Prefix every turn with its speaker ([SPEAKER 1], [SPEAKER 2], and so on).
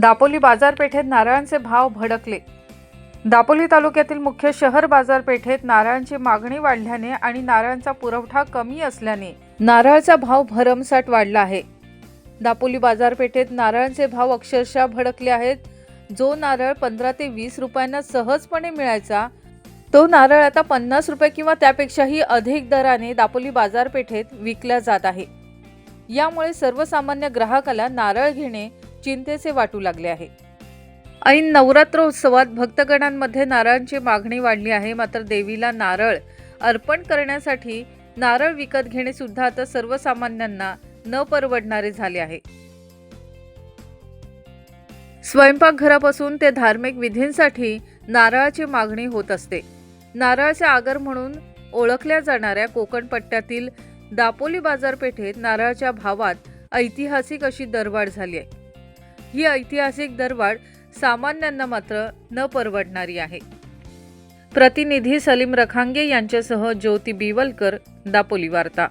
[SPEAKER 1] दापोली बाजारपेठेत नारळांचे भाव भडकले. दापोली तालुक्यातील मुख्य शहर बाजारपेठेत नारळांची मागणी वाढल्याने आणि नारळांचा पुरवठा कमी असल्याने नारळाचा भाव भरमसाठ वाढला आहे. दापोली बाजारपेठेत नारळांचे भाव अक्षरशः भडकले आहेत. जो नारळ पंधरा ते वीस रुपयांना सहजपणे मिळायचा तो नारळ आता पन्नास रुपये किंवा त्यापेक्षाही अधिक दराने दापोली बाजारपेठेत विकला जात आहे. यामुळे सर्वसामान्य ग्राहकाला नारळ घेणे चिंतेचे वाटू लागले आहे. ऐन नवरात्रोत्सवात भक्तगणांमध्ये नारळांची मागणी वाढली आहे. मात्र देवीला नारळ अर्पण करण्यासाठी नारळ विकत घेणे सुद्धा आता सर्वसामान्यांना न परवडणारे झाले आहे. स्वयंपाकघरापासून ते धार्मिक विधींसाठी नारळाची मागणी होत असते. नारळाचे आगर म्हणून ओळखल्या जाणाऱ्या कोकण पट्ट्यातील दापोली बाजारपेठेत नारळाच्या भावात ऐतिहासिक अशी दरवाढ झाली आहे. ही ऐतिहासिक दरवाढ सामान्यांना मात्र न परवडणारी आहे. प्रतिनिधी सलीम रखांगे यांच्यासह ज्योती बिवलकर दापोली वार्ता.